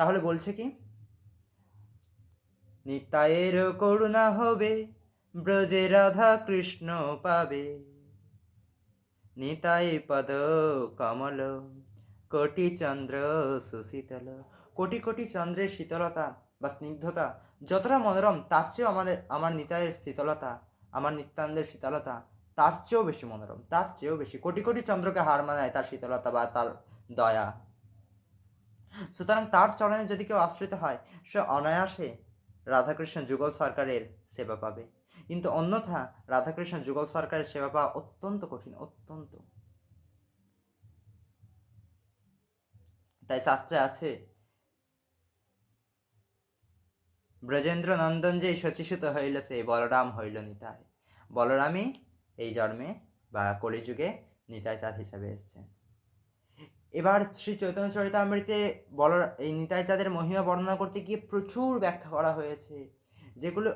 তাহলে বলছে কি? নিতায়ের করুণা হবে, ব্রজে রাধা কৃষ্ণ পাবে। নিতাই পদ কমল, কোটি চন্দ্র সুশীতল। কোটি কোটি চন্দ্রের শীতলতা বা স্নিগ্ধতা, যতটা মনোরম, তার চেয়েও আমাদের, আমার নিতাইয়ের শীতলতা, আমার নিত্যানন্দের শীতলতা, তার চেয়েও বেশি মনোরম, তার চেয়েও বেশি। কোটি কোটি চন্দ্রকে হার মানায় তার শীতলতা বা তার দয়া। সুতরাং তার চরণে যদি কেউ আশ্রিত হয়, সে অনায়াসে রাধাকৃষ্ণ যুগল সরকারের সেবা পাবে। কিন্তু অন্যথা রাধাকৃষ্ণ যুগল সরকারের সেবা পাওয়া অত্যন্ত কঠিন, অত্যন্ত। তাই শাস্ত্রে আছে ব্রজেন্দ্র নন্দন যে শচীসূত হইল, সে বলরাম হইল নিতাই। বলরামই এই জন্মে বা কলিযুগে নিতাই চাঁদ হিসাবে এসছেন। এবার শ্রী চৈতন্য চরিতামৃতে বল এই নিতাই চাঁদের মহিমা বর্ণনা করতে গিয়ে প্রচুর ব্যাখ্যা করা হয়েছে। যেগুলো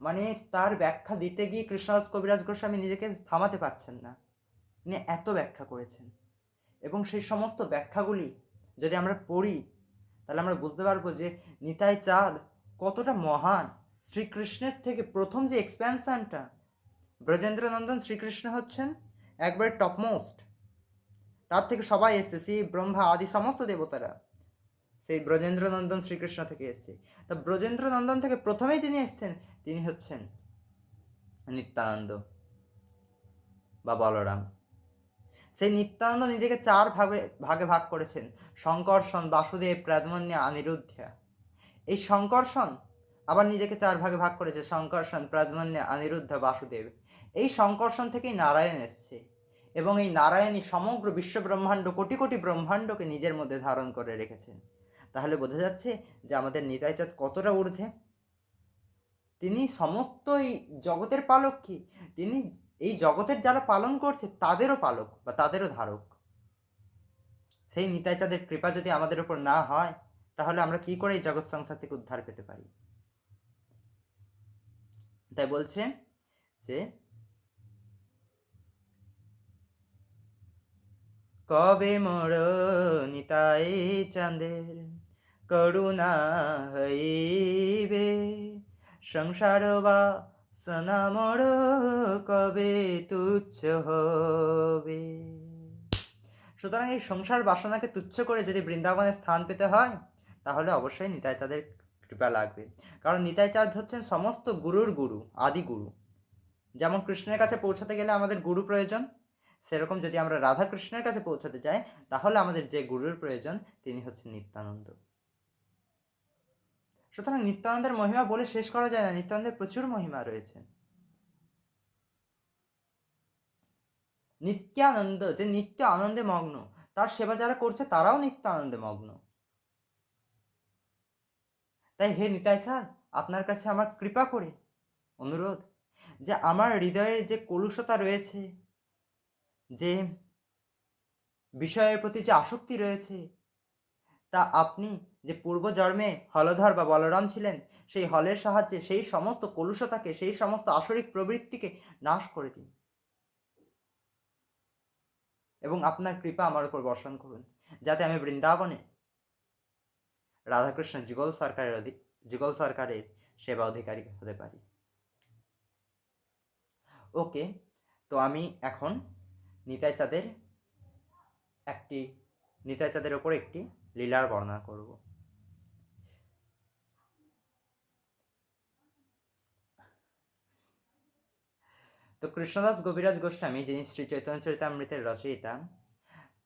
মানে তার ব্যাখ্যা দিতে গিয়ে কৃষ্ণদাস কবিরাজ গোস্বামী নিজেকে থামাতে পারছেন না। তিনি এত ব্যাখ্যা করেছেন। এবং সেই সমস্ত ব্যাখ্যাগুলি যদি আমরা পড়ি, তাহলে আমরা বুঝতে পারব যে নিতাই চাঁদ কতটা মহান। শ্রীকৃষ্ণের থেকে প্রথম যে এক্সপ্যানশনটা ব্রজেন্দ্রনন্দন শ্রীকৃষ্ণ হচ্ছেন একবারে টপমোস্ট তার থেকে সবাই এসছে, শ্রী ব্রহ্মা আদি সমস্ত দেবতারা। সেই ব্রজেন্দ্রনন্দন শ্রীকৃষ্ণ থেকে এসছে। তা ব্রজেন্দ্রনন্দন থেকে প্রথমেই যিনি এসছেন, তিনি হচ্ছেন নিত্যানন্দ বা বলরাম। সেই নিত্যানন্দ নিজেকে চার ভাগে ভাগে ভাগ করেছেন। শঙ্কর্ষণ বাসুদেব প্রাদমন্য অনিরুদ্ধা। এই শঙ্কর্ষণ আবার নিজেকে চার ভাগে ভাগ করেছে। শঙ্কর্ষণ প্রাদমন্য অনিরুদ্ধ, বাসুদেব। এই শঙ্কর্ষণ থেকেই নারায়ণ এসছে। এবং এই নারায়ণই সমগ্র বিশ্ব ব্রহ্মাণ্ড কোটি কোটি ব্রহ্মাণ্ডকে নিজের মধ্যে ধারণ করে রেখেছেন। তাহলে বোঝা যাচ্ছে যে আমাদের নিতাইচাঁদ কতটা ঊর্ধ্বে। তিনি সমস্ত এই জগতের পালক কি? তিনি এই জগতের যারা পালন করছে, তাদেরও পালক বা তাদেরও ধারক। সেই নিতাইচাঁদের কৃপা যদি আমাদের উপর না হয়, তাহলে আমরা কি করে এই জগৎ সংসার থেকে উদ্ধার পেতে পারি? তাই বলছে যে কবে মোর নিতাই চাঁদের করুণা হইবে? সংসার বা সনা সনামর কবে তুচ্ছ হবে? সুতরাং এই সংসার বাসনাকে তুচ্ছ করে যদি বৃন্দাবনে স্থান পেতে হয়, তাহলে অবশ্যই নিতাই চাঁদের কৃপা লাগবে। কারণ নিতাই চাঁদ হচ্ছেন সমস্ত গুরুর গুরু, আদি গুরু। যেমন কৃষ্ণের কাছে পৌঁছাতে গেলে আমাদের গুরু প্রয়োজন সেরকম যদি আমরা রাধাকৃষ্ণের কাছে পৌঁছাতে চাই তাহলে আমাদের যে গুরুর প্রয়োজন, তিনি হচ্ছেন নিত্যানন্দ। সুতরাং নিত্যানন্দের মহিমা বলে শেষ করা যায় না, নিত্যানন্দের প্রচুর মহিমা রয়েছে। নিত্যানন্দ, যে নিত্য আনন্দে মগ্ন, তার সেবা যারা করছে, তারাও নিত্য আনন্দে মগ্ন। তাই হে নিতাই স্যার আপনার কাছে আমার কৃপা করে, অনুরোধ, যে আমার হৃদয়ে যে কলুষতা রয়েছে যে বিষয়ের প্রতি যে আসক্তি রয়েছে, তা আপনি যে পূর্বজন্মে হলধর বা বলরাম ছিলেন, সেই হলের সাহায্যে সেই সমস্ত কলুষতাকে, সেই সমস্ত আসরিক প্রবৃত্তিকে নাশ করে দিন। এবং আপনার কৃপা আমার উপর বর্ষণ করুন, যাতে আমি বৃন্দাবনে রাধাকৃষ্ণ যুগল সরকারের অধিক যুগল সরকারের সেবা অধিকারী হতে পারি। ওকে, তো আমি এখন নিতাই চাঁদের একটি নিতাই চাঁদের ওপর একটি লীলার বর্ণনা করব। তো কৃষ্ণদাস কবিরাজ গোস্বামী, যিনি শ্রী চৈতন্য চরিতামৃতের রচয়িতা,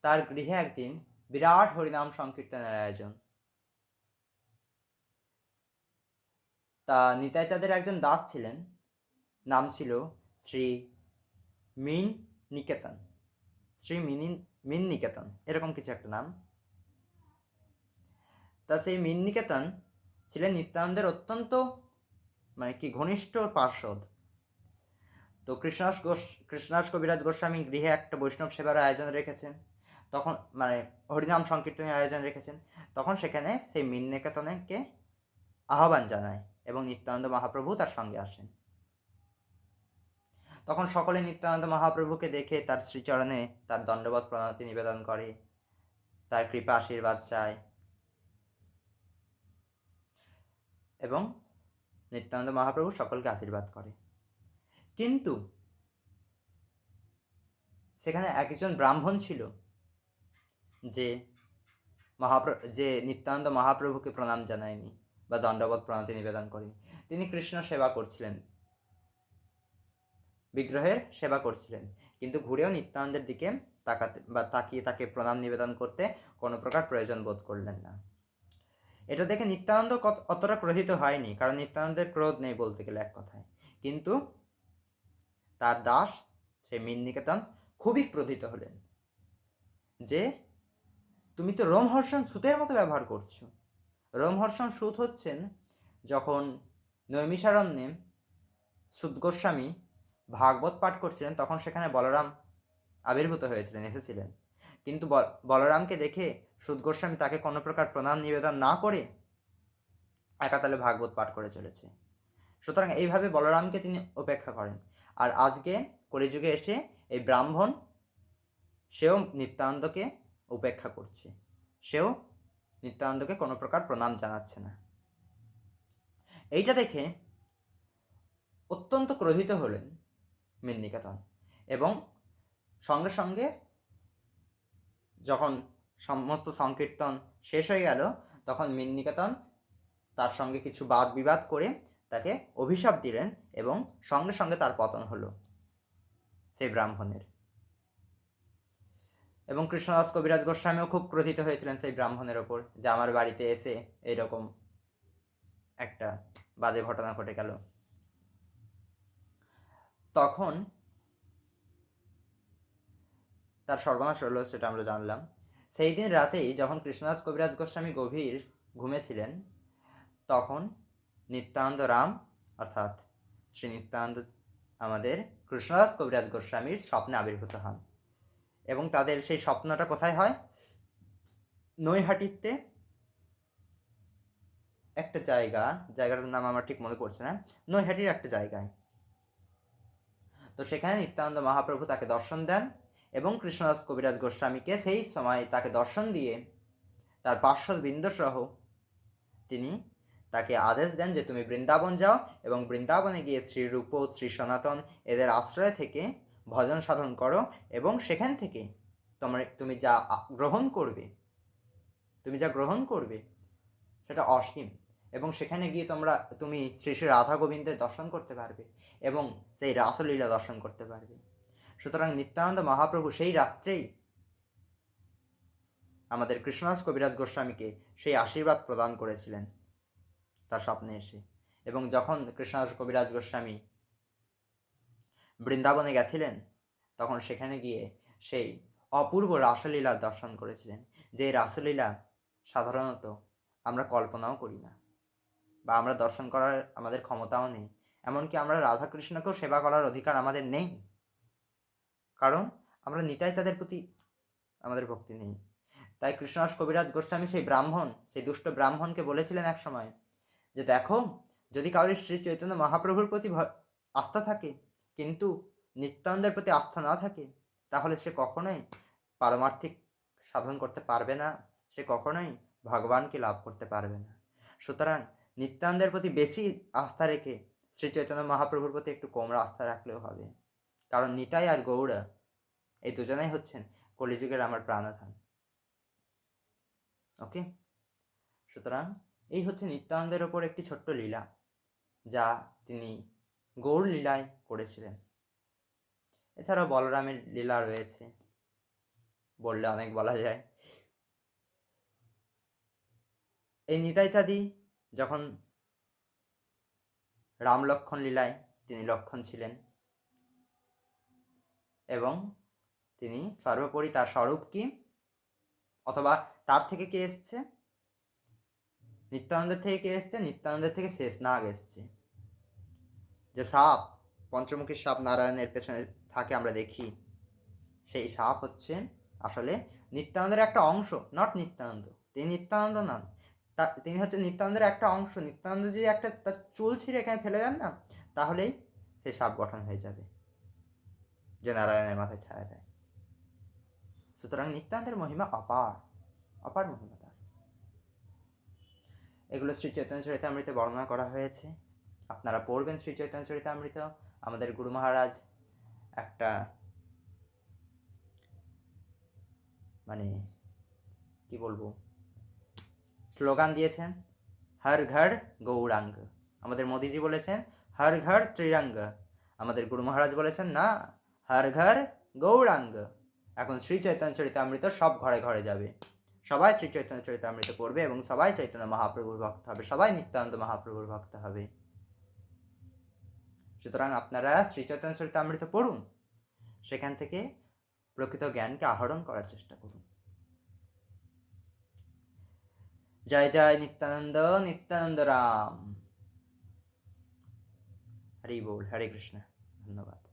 তার গৃহে একদিন বিরাট হরিনাম সংকীর্তনের আয়োজন। তা নিতাই চাঁদের একজন দাস ছিলেন, নাম ছিল শ্রী মিন নিকেতন। শ্রী মিনি মিন নিকেতন এরকম কিছু একটা নাম। তা সেই মিন নিকেতন ছিলেন নিত্যানন্দের অত্যন্ত মানে কি ঘনিষ্ঠ পার্শ্বদ তো কৃষ্ণাস গোস কৃষ্ণাস কবিরাজ গোস্বামী গৃহে একটা বৈষ্ণব সেবার আয়োজন রেখেছেন। তখন মানে হরিনাম সংকীর্তনের আয়োজন রেখেছেন। তখন সেখানে সেই মিন নিকেতনকে আহ্বান জানায় এবং নিত্যানন্দ মহাপ্রভু তার সঙ্গে আসেন। তখন সকলে নিত্যানন্দ মহাপ্রভুকে দেখে তার শ্রীচরণে তার দণ্ডবত প্রণতি নিবেদন করে। তার কৃপা আশীর্বাদ চায়। এবং নিত্যানন্দ মহাপ্রভু সকলকে আশীর্বাদ করে। কিন্তু সেখানে একজন ব্রাহ্মণ ছিল যে মহাপ্র, যে নিত্যানন্দ মহাপ্রভুকে প্রণাম জানায়নি বা দণ্ডবোধ প্রণতি নিবেদন করেনি। তিনি কৃষ্ণ সেবা করছিলেন। বিগ্রহের সেবা করছিলেন। কিন্তু ঘুরেও নিত্যানন্দের দিকে তাকাতে বা তাকিয়ে তাকে প্রণাম নিবেদন করতে কোনো প্রকার প্রয়োজন বোধ করলেন না। এটা দেখে নিত্যানন্দ কত অতটা ক্রোধিত হয়নি, কারণ নিত্যানন্দের ক্রোধ নেই বলতে গেলে এক কথায়। কিন্তু তার দাস, সেই মিননিকেতন, খুবই ক্রোধিত হলেন যে, তুমি তো রোমহর্ষণ সুতের মতো ব্যবহার করছ। রোমহর্ষণ সুত হচ্ছেন যখন নৈমিষারণ্যে সুদ গোস্বামী ভাগবত পাঠ করছিলেন, তখন সেখানে বলরাম আবির্ভূত হয়েছিলেন, এসেছিলেন। কিন্তু বল- বলরামকে দেখে সুদ গোস্বামী তাকে কোনো প্রকার প্রণাম, নিবেদন না করে একাতালে ভাগবত পাঠ করে চলেছে। সুতরাং এইভাবে বলরামকে তিনি উপেক্ষা করেন। আর আজকে কলিযুগে এসে এই ব্রাহ্মণ সেও নিত্যানন্দকে উপেক্ষা করছে। সেও নিত্যানন্দকে কোনো প্রকার প্রণাম জানাচ্ছে না। এইটা দেখে অত্যন্ত ক্রোধিত হলেন মিন্নিকেতন এবং সঙ্গে সঙ্গে যখন সমস্ত সংকীর্তন শেষ হয়ে গেল, তখন মিন্নিকেতন তার সঙ্গে কিছু বাদ বিবাদ করে তাকে অভিশাপ দিলেন এবং সঙ্গে সঙ্গে তার পতন হলো সেই ব্রাহ্মণের। এবং কৃষ্ণদাস কবিরাজ গোস্বামীও খুব ক্রোধিত হয়েছিলেন সেই ব্রাহ্মণের ওপর যে আমার বাড়িতে এসে এইরকম একটা বাজে ঘটনা ঘটে গেল। তখন তার সর্বনাশ হলো সেটা আমরা জানলাম। সেই দিন রাতেই যখন কৃষ্ণদাস কবিরাজ গোস্বামী গভীর ঘুমেছিলেন তখন নিত্যানন্দ রাম, অর্থাৎ শ্রী নিত্যানন্দ আমাদের কৃষ্ণদাস কবিরাজ গোস্বামীর স্বপ্নে আবির্ভূত হন এবং তাদের সেই স্বপ্নটা কোথায় হয়? নৈহাটিতে একটা জায়গা, জায়গাটার নাম আমার ঠিক মনে পড়ছে না, নৈহাটির একটা জায়গায়। তো সেখানে নিত্যানন্দ মহাপ্রভু তাকে দর্শন দেন এবং কৃষ্ণদাস কবিরাজ গোস্বামীকে সেই সময় তাকে দর্শন দিয়ে তার পার্শ্ববৃন্দ সহ তিনি তাকে আদেশ দেন যে তুমি বৃন্দাবন যাও এবং বৃন্দাবনে গিয়ে শ্রীরূপ শ্রী সনাতন এদের আশ্রয় থেকে ভজন সাধন করো এবং সেখান থেকে তোমার, তুমি যা গ্রহণ করবে, তুমি যা গ্রহণ করবে সেটা অসীম। এবং সেখানে গিয়ে তোমরা, তুমি শ্রী শ্রী রাধা গোবিন্দের দর্শন করতে পারবে এবং সেই রাসলীলা দর্শন করতে পারবে। সুতরাং নিত্যানন্দ মহাপ্রভু সেই রাত্রেই আমাদের কৃষ্ণদাস কবিরাজ গোস্বামীকে সেই আশীর্বাদ প্রদান করেছিলেন তার স্বপ্নে এসে। এবং যখন কৃষ্ণদাস কবিরাজ গোস্বামী বৃন্দাবনে গেছিলেন, তখন সেখানে গিয়ে সেই অপূর্ব রাসলীলার দর্শন করেছিলেন। যে রাসলীলা সাধারণত আমরা কল্পনাও করি না। বা আমরা দর্শন করার আমাদের ক্ষমতাও নেই। এমনকি আমরা রাধাকৃষ্ণকেও সেবা করার অধিকার আমাদের নেই। কারণ আমরা নিতাই চাঁদের প্রতি আমাদের ভক্তি নেই। তাই কৃষ্ণদাস কবিরাজ গোস্বামী সেই ব্রাহ্মণ, সেই দুষ্ট ব্রাহ্মণকে বলেছিলেন এক সময় যে, দেখো, যদি কারোর শ্রী চৈতন্য মহাপ্রভুর প্রতি আস্থা থাকে, কিন্তু নিত্যানন্দের প্রতি আস্থা না থাকে, তাহলে সে কখনোই পারমার্থিক সাধন করতে পারবে না। সে কখনোই ভগবানকে লাভ করতে পারবে না। সুতরাং নিত্যানন্দের প্রতি বেশি আস্থা রেখে শ্রী চৈতন্য মহাপ্রভুর প্রতি একটু কম আস্থা রাখলেও হবে। কারণ নিতাই আর গৌড়া এই দুজনেই হচ্ছেন কলিযুগের আমার প্রাণধান ওকে সুতরাং এই হচ্ছে নিত্যানন্দের ওপর একটি ছোট্ট লীলা, যা তিনি গৌড় লীলায় করেছিলেন। এছাড়াও বলরামের লীলা রয়েছে, বললে অনেক বলা যায়। এই নিতাই চাঁদি যখন রাম লক্ষণ লীলায় তিনি লক্ষণ ছিলেন এবং তিনি সর্বোপরি তার স্বরূপ কি? অথবা তার থেকে কে এসছে? নিত্যানন্দের থেকে কে এসছে? নিত্যানন্দের থেকে শেষ নাগ এসছে। যে সাপ, পঞ্চমুখী সাপ নারায়ণের পেছনে থাকে আমরা দেখি। সেই সাপ হচ্ছে আসলে নিত্যানন্দের একটা অংশ নট নিত্যানন্দ। তিনি নিত্যানন্দ নন। তা, তিনি হচ্ছে নিত্যানন্দের একটা অংশ। নিত্যানন্দ যদি একটা, তার চুল ছিঁড়ে এখানে ফেলে দেন না, তাহলেই সেই সাপ গঠন হয়ে যাবে। যে নারায়ণের মাথায় ছায়া দেয় সুতরাং নিত্যান্তের মহিমা অপার অপার মহিমা তার। এগুলো শ্রী চৈতন্য চরিতামৃতে বর্ণনা করা হয়েছে। আপনারা পড়বেন শ্রী চৈতন্য চরিতামৃত। আমাদের গুরু মহারাজ একটা মানে কি বলব? স্লোগান দিয়েছেন, হর ঘর গৌরাঙ্গ। আমাদের মোদিজি বলেছেন, হর ঘর ত্রিরঙ্গ। আমাদের গুরু মহারাজ বলেছেন, না, হর ঘর গৌরাঙ্গ। এখন শ্রী চৈতন্য চরিতামৃত সব ঘরে ঘরে যাবে। সবাই শ্রী চৈতন্য চরিতামৃত পড়বে এবং সবাই চৈতন্য মহাপ্রভুর ভক্ত হবে, সবাই নিত্যানন্দ মহাপ্রভুর ভক্ত হবে। সুতরাং আপনারা শ্রী চৈতন্য চরিতামৃত পড়ুন। সেখান থেকে প্রকৃত জ্ঞানকে আহরণ করার চেষ্টা করুন। জয় জয় নিত্যানন্দ নিত্যানন্দ রাম। হরি বল হরে কৃষ্ণ ধন্যবাদ।